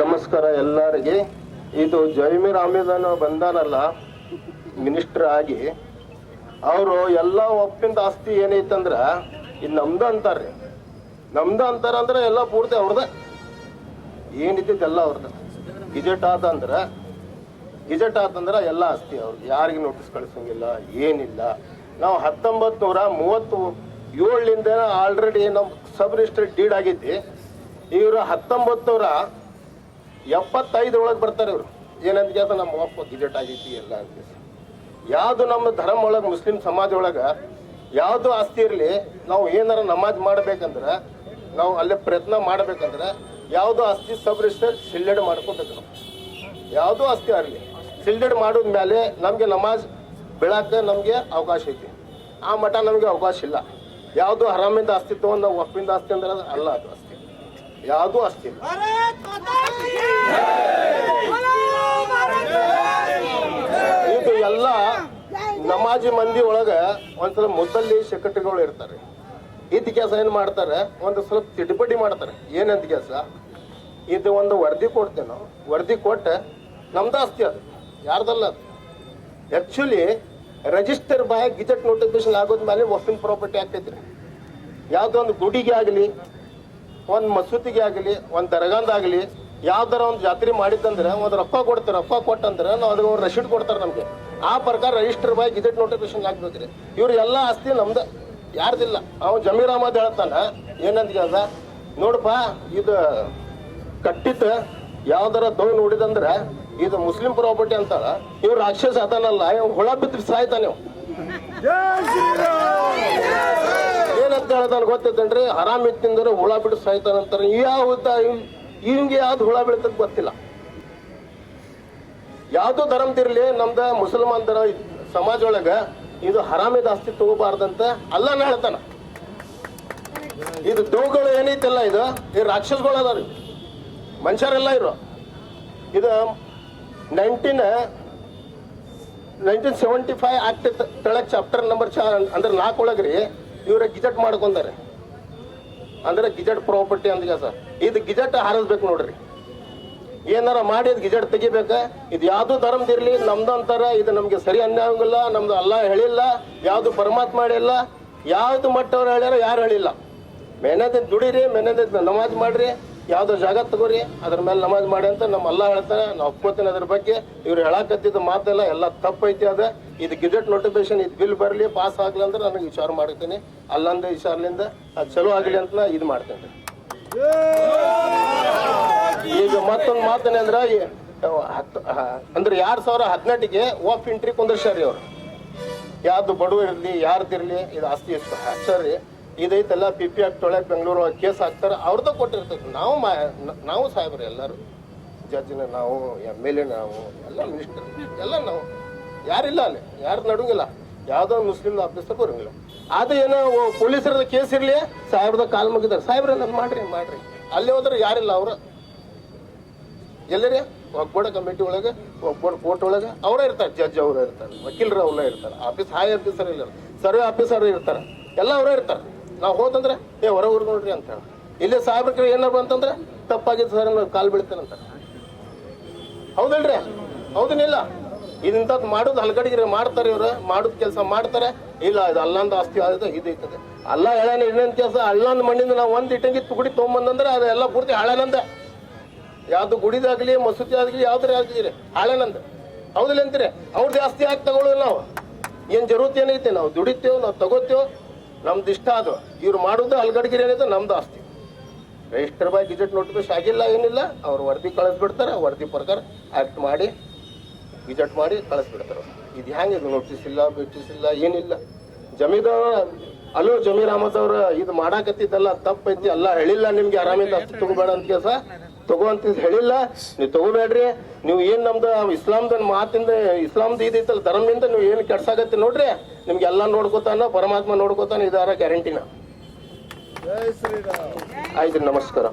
ನಮಸ್ಕಾರ ಎಲ್ಲರಿಗೆ. ಇದು ಜೈಮೀರ್ ಅಹಮದ್ ಅನ್ನೋ ಬಂದಾನಲ್ಲ ಮಿನಿಸ್ಟರ್ ಆಗಿ. ಅವರು ಎಲ್ಲ ಒಪ್ಪಿಂದ ಆಸ್ತಿ ಏನೈತಂದ್ರ ಇದು ನಮ್ದು ಅಂತಾರ್ರಿ ನಮ್ದು ಅಂತಾರ ಅಂದ್ರೆ ಎಲ್ಲ ಪೂರ್ತಿ ಅವ್ರದ. ಏನಿದ್ದೈತೆ ಎಲ್ಲ ಅವ್ರದ. ಗಿಜೆಟ್ ಆತಂದ್ರ ಗಿಜೆಟ್ ಆತಂದ್ರ ಎಲ್ಲ ಆಸ್ತಿ ಅವ್ರ ಯಾರಿಗೆ ನೋಟಿಸ್ ಕಳಿಸಂಗಿಲ್ಲ, ಏನಿಲ್ಲ. ನಾವು ಹತ್ತೊಂಬತ್ತು ನೂರ ಮೂವತ್ತು ಏಳಿಂದ ಆಲ್ರೆಡಿ ನಮ್ಮ ಸಬ್ ರಿಜಿಸ್ಟರ್ ಡೀಡ್ ಆಗೈತಿ ಇವರು ಹತ್ತೊಂಬತ್ತು ನೂರ ಎಪ್ಪತ್ತೈದರೊಳಗೆ ಬರ್ತಾರೆ ಇವರು. ಏನಂತ ಕೇಳ್ತಾ ನಮ್ಮ ಅಪ್ಪ ಗಿಜೆಟ್ ಆಗೈತಿ ಎಲ್ಲ ಅಂತ ಯಾವುದು ನಮ್ಮ ಧರ್ಮ ಒಳಗೆ, ಮುಸ್ಲಿಂ ಸಮಾಜ ಒಳಗೆ ಯಾವುದು ಆಸ್ತಿ ಇರಲಿ, ನಾವು ಏನಾರ ನಮಾಜ್ ಮಾಡ್ಬೇಕಂದ್ರೆ, ನಾವು ಅಲ್ಲೇ ಪ್ರಯತ್ನ ಮಾಡ್ಬೇಕಂದ್ರೆ ಯಾವುದು ಆಸ್ತಿ ಸಬ್ ರಿಜಿಸ್ಟರ್ ಸಿಲ್ಡೆಡ್ ಮಾಡ್ಕೋಬೇಕು ನಾವು. ಯಾವುದೂ ಆಸ್ತಿ ಆಗಲಿ ಸಿಲ್ಡೆಡ್ ಮಾಡಿದ್ಮೇಲೆ ನಮಗೆ ನಮಾಜ್ ಬೆಳಕ್ಕೆ ನಮಗೆ ಅವಕಾಶ ಐತಿ. ಆ ಮಠ ನಮಗೆ ಅವಕಾಶ ಇಲ್ಲ. ಯಾವುದು ಹರಾಮಿಂದ ಆಸ್ತಿ ತೊಗೊಂಡು ನಾವು ಒಪ್ಪಿಂದ ಆಸ್ತಿ ಅಂದ್ರೆ ಅದು ಅಲ್ಲ ಅದು ಆಸ್ತಿ. ಯಾವುದೂ ಅಷ್ಟಿಲ್ಲ ಇದು ಎಲ್ಲ ನಮಾಜಿ ಮಂದಿ ಒಳಗ ಒಂದ್ಸಲ ಮುದ್ದಲ್ಲಿ ಶಕಟಗಳು ಇರ್ತಾರೆ. ಇದ್ ಕೆಲಸ ಏನ್ ಮಾಡ್ತಾರೆ? ಒಂದು ಸ್ವಲ್ಪ ತಿಡ್ಬಡಿ ಮಾಡ್ತಾರೆ. ಏನಂತ ಕೆಲಸ? ಇದು ಒಂದು ವರದಿ ಕೊಡ್ತೇವೆ ನಾವು ವರದಿ ಕೊಟ್ಟ ನಮ್ದು ಆಸ್ತಿ ಅದು. ಯಾರ್ದಲ್ಲ ಅದು. Actually register by gazette notification ಆಗೋದ್ಮೇಲೆ ಒಫಿನ್ ಪ್ರಾಪರ್ಟಿ ಆಗ್ತೈತ್ರಿ ಯಾವುದೋ ಒಂದು ಗುಡಿಗೆ ಆಗಲಿ ಒಂದು ಮಸೂತಿಗೆ ಆಗಲಿ, ಒಂದು ದರ್ಗಾಂದಾಗಲಿ ಯಾವ್ದಾರ ಒಂದು ಜಾತ್ರೆ ಮಾಡಿದ್ದಂದ್ರೆ ಒಂದು ರೊಕ್ಕ ಕೊಡ್ತಾರೆ ರೊಕ್ಕ ಕೊಟ್ಟಂದ್ರೆ ನಾವು ಒಂದು ರಶೀದ್ ಕೊಡ್ತಾರೆ ನಮಗೆ. ಆ ಪ್ರಕಾರ ರಿಜಿಸ್ಟರ್ ಬಾಯ್ ಗಿಜೆಟ್ ನೋಟಿಫಿಕೇಶನ್ ಹಾಕ್ಬೇಕ್ರಿ. ಇವ್ರ ಎಲ್ಲ ಆಸ್ತಿ ನಮ್ದು, ಯಾರ್ದಿಲ್ಲ. ಅವ್ ಜಮೀರ್ ಅಹಮದ್ ಹೇಳ್ತಾನ ಏನಂತ ಕೇಳ್ದ? ನೋಡಪ್ಪ ಇದು ಕಟ್ಟಿದ್ದ ಯಾವ್ದಾರ ದೋ ನೋಡಿದಂದ್ರೆ ಇದು ಮುಸ್ಲಿಂ ಪ್ರಾಪರ್ಟಿ ಅಂತಾಳ, ಇವ್ರು ರಾಕ್ಷಸ ಅದಾನಲ್ಲ ಇವ್ ಹುಳ ಬಿದ್ದು ಸಾಯ್ತಾನೆ ಇವ್. ಏನಂತ ಹೇಳ್ತಾನೆ ಗೊತ್ತೈತೇನ್ರಿ ಹರಾಮ್ ಇತ್ತಿಂದ್ರೆ ಹುಳ ಬಿಟ್ಟು ಸಾಯ್ತಾನಂತಾರೆ ಯಾವುದ ಹಿಂಗೆ ಯಾವ್ದು ಹುಳ ಬೀಳ್ತದ ಗೊತ್ತಿಲ್ಲ. ಯಾವ್ದು ಧರ್ಮದಿರ್ಲಿ ನಮ್ದ ಮುಸಲ್ಮಾನ್ ಧರ ಸಮಾಜ ಒಳಗ ಇದು ಹರಾಮಿ ಆಸ್ತಿ ತಗೋಬಾರ್ದಂತ ಅಲ್ಲನ ಹೇಳ್ತಾನ ಇದು ದೋಗಳು ಏನೈತಲ್ಲ ಇದು? ಈ ರಾಕ್ಷಸಗಳು ಅದಾವ್ರಿ ಮನುಷ್ಯರೆಲ್ಲ ಇರು ಇದು nineteen nineteen seventy five act ತೆಳಗ್ ಚಾಪ್ಟರ್ ನಂಬರ್ ಚಾ ಅಂದ್ರೆ ನಾಲ್ಕು ಒಳಗ್ರಿ. ಇವ್ರ ಗಿಜೆಟ್ ಮಾಡ್ಕೊಂತಾರೆ ಅಂದ್ರೆ ಗಿಜೆಟ್ ಪ್ರಾಪರ್ಟಿ ಅಂತ ಸರ್? ಇದು ಗಿಜೆಟ್ ಹಾರಿಸ್ಬೇಕು ನೋಡ್ರಿ. ಏನಾರ ಮಾಡಿ ಅದು ಗಿಜೆಟ್ ತೆಗಿಬೇಕ? ಇದು ಯಾವುದು ಧರ್ಮದಿರ್ಲಿ ನಮ್ದು ಅಂತಾರ, ಇದು ನಮ್ಗೆ ಸರಿ ಅನ್ಯಾಯಂಗಿಲ್ಲ, ನಮ್ದು ಅಲ್ಲ ಹೇಳಿಲ್ಲ, ಯಾವುದು ಪರಮಾತ್ಮ ಹೇಳಿಲ್ಲ, ಯಾವ್ದು ಮಟ್ಟವ್ರು ಹೇಳ್ಯಾರ ಯಾರು ಹೇಳಿಲ್ಲ. ಮೆಹನತ್ ದುಡಿರಿ, ಮೆಹನತ್ ನಮಾಜ್ ಮಾಡ್ರಿ. ಯಾವ್ದೋ ಜಾಗ ತಗೋರಿ, ಅದ್ರ ಮೇಲೆ ನಮಾಜ್ ಮಾಡಿ ಅಂತ ನಮ್ಮ ಅಲ್ಲ ಹೇಳ್ತಾನೆ ನಾ ಒಪ್ಕೋತೀನಿ ಅದ್ರ ಬಗ್ಗೆ. ಇವ್ರು ಹೇಳಕತ್ತಿದ್ದ ಮಾತೆಲ್ಲ ಎಲ್ಲ ತಪ್ಪೈತಿ ಅದ. ಇದು ಗಿಜೆಟ್ ನೋಟಿಫಿಕೇಶನ್ ಇದು ಬಿಲ್ ಬರಲಿ ಪಾಸ್ ಆಗ್ಲಿ ಅಂದ್ರೆ ನನಗೆ ವಿಚಾರ ಮಾಡ್ತೀನಿ. ಅಲ್ಲಂದ ವಿಚಾರಲಿಂದ ಅದು ಚಲೋ ಆಗಲಿ ಅಂತ ನಾ ಇದು ಮಾಡ್ತೇನೆ. ಈಗ ಮತ್ತೊಂದು ಮಾತೇನೆ ಅಂದ್ರೆ ಅಂದ್ರೆ ಎರಡ್ ಸಾವಿರ ಹದಿನೆಂಟಿಗೆ ಓಫ್ ಎಂಟ್ರಿ ಕುಂದರ್ಸ್ಯಾರಿ ಅವ್ರು. ಯಾರ್ದು ಬಡವ ಇರಲಿ ಯಾರ್ದಿರ್ಲಿ ಇದು ಆಸ್ತಿ ಎಷ್ಟು ಹಾಕ್ಸಾರಿ ಇದೈತಲ್ಲ ಪಿ ಪಿ ಆಕ್ಟ್ ಒಳಗೆ ಬೆಂಗಳೂರು ಕೇಸ್ ಹಾಕ್ತಾರೆ ಅವ್ರದ್ದು ಕೊಟ್ಟಿರ್ತೈತೆ. ನಾವು ಮಾ, ನಾವು ಸಾಹೇಬ್ರು ಎಲ್ಲರೂ ಜಜ್ಜಿನ ನಾವು ಎಂ ಎಲ್ ಎ ನಾವು, ಎಲ್ಲ ಮಿನಿಸ್ಟರ್ ಎಲ್ಲ ನಾವು. ಯಾರಿಲ್ಲ ಅಲ್ಲಿ ಯಾರು ನಡುವಂಗಿಲ್ಲ ಯಾವುದೋ ಮುಸ್ಲಿಂ ಆಫೀಸರ್ ಬರೋಂಗಿಲ್ಲ. ಅದು ಏನೋ ಪೊಲೀಸರದ ಕೇಸ್ ಇರಲಿ ಸಾಹೇಬ್ರದ ಕಾಲ್ ಮುಗಿದಾರೆ. ಸಾಹೇಬ್ರ ನಾನು ಮಾಡ್ರಿ ಮಾಡ್ರಿ. ಅಲ್ಲಿ ಹೋದ್ರೆ ಯಾರಿಲ್ಲ ಅವರು. ಎಲ್ಲರೇ? ಒಗ್ಬೋಡ ಕಮಿಟಿ ಒಳಗೆ ಒಗ್ಬೋಡ ಕೋರ್ಟ್ ಒಳಗೆ, ಅವರೇ ಇರ್ತಾರೆ ಜಡ್ಜ್ ಅವರೇ ಇರ್ತಾರೆ, ವಕೀಲರು ಅವರೇ ಇರ್ತಾರೆ ಆಫೀಸ್ ಹಾಯ್ ಆಫೀಸರ್ ಇಲ್ಲ ಸರ್ವೆ ಆಫೀಸರ್ ಇರ್ತಾರೆ, ಎಲ್ಲ ಅವರೇ ಇರ್ತಾರೆ. ನಾವು ಹೋದಂದ್ರೆ ಏ ಹೊರ ಊರು ನೋಡ್ರಿ ಅಂತ ಇಲ್ಲೇ ಸಾಹೇಬ್ರ ಕಡೆ ಏನಾರು ಅಂತಂದ್ರೆ ತಪ್ಪಾಗಿತ್ತು ಸರ್ ಕಾಲು ಬೀಳ್ತೇನೆ ಅಂತ. ಹೌದಲ್ರಿ? ಹೌದನಿಲ್ಲ ಇದಿಂತದ್ ಮಾಡೋದು ಹಲ್ಗಡಿಗೆ ಮಾಡ್ತಾರೆ ಇವ್ರು, ಮಾಡೋದು ಕೆಲಸ ಮಾಡ್ತಾರೆ. ಇಲ್ಲ, ಇದು ಅಲ್ಲಂದ ಆಸ್ತಿ ಆದ ಇದೈತದೆ ಅಲ್ಲ ಹೇಳೋಣ ಇನ್ನೊಂದು ಕೆಲಸ, ಅಲ್ಲಂದ ಮಣ್ಣಿಂದ ನಾವು ಒಂದು ಇಟ್ಟಂಗಿ ತುಗುಡಿ ತೊಗೊಂಬಂದಂದ್ರೆ ಅದೆಲ್ಲ ಪೂರ್ತಿ ಹಾಳನಂದ. ಯಾವ್ದು ಗುಡಿದಾಗ್ಲಿ ಮಸೂದಿ ಆಗ್ಲಿ, ಯಾವ್ದ್ರ ಆಗ್ಲಿ ಹಾಳನಂದ. ಹೌದಿಲ್ಲ ಅಂತೀರಿ? ಅವ್ರದ್ದು ಜಾಸ್ತಿ ಆಗಿ ತಗೊಳ್ಳೋದು ನಾವು. ಏನು ಜರೂರತ್ ಏನೈತೆ? ನಾವು ದುಡಿತೇವೆ, ನಾವು ತಗೋತೇವೆ. ನಮ್ದು ಇಷ್ಟ ಅದು. ಇವ್ರು ಮಾಡೋದು ಅಲ್ಗಡ್ಗಿರಿ ಏನೈತೆ ನಮ್ದು ಆಸ್ತಿ. ರಿಜಿಸ್ಟರ್ ಬಾಯ್ ಗಿಜೆಟ್ ನೋಟಿಫಿಕೇಶನ್ ಆಗಿಲ್ಲ, ಏನಿಲ್ಲ. ಅವ್ರು ವರದಿ ಕಳಿಸ್ಬಿಡ್ತಾರೆ, ವರದಿ ಪ್ರಕಾರ ಆಕ್ಟ್ ಮಾಡಿ ಗಿಜೆಟ್ ಮಾಡಿ ಕಳಿಸ್ಬಿಡ್ತಾರೆ. ಇದು ಹೆಂಗೆ ಇದು ನೋಟಿಸ್ ಇಲ್ಲ ಬಿಟಿಸ್ ಇಲ್ಲ, ಏನಿಲ್ಲ. ಜಮೀದಾರ ಅಲೋ ಜಮೀರ್ ಅಹಮದ್ ಅವ್ರ ಇದು ಮಾಡಾಕತ್ತಿದ್ದಲ್ಲ ತಪ್ಪೈತಿ, ಅಲ್ಲ ಹೇಳಿಲ್ಲ ನಿಮ್ಗೆ, ಆರಾಮಿಂದ ತಗೋಬೇಡ ಅಂತ ಕೆಲಸ ತಗೋ ಅಂತ ಹೇಳಿಲ್ಲ. ನೀವು ತಗೋಬೇಡ್ರಿ. ನೀವು ಏನ್ ನಮ್ದು ಇಸ್ಲಾಂದ ಮಾತಿಂದ ಇಸ್ಲಾಂದ ಇದೈತಲ್ಲ ಧರ್ಮದಿಂದ ನೀವು ಏನು ಕೆಡ್ಸಾಗತ್ತೆ ನೋಡ್ರಿ. ನಿಮ್ಗೆ ಎಲ್ಲ ನೋಡ್ಕೋತಾನ ಪರಮಾತ್ಮ ನೋಡ್ಕೋತಾನ ಇದಾರ ಗ್ಯಾರಂಟಿನ. ಆಯ್ತು ನಮಸ್ಕಾರ.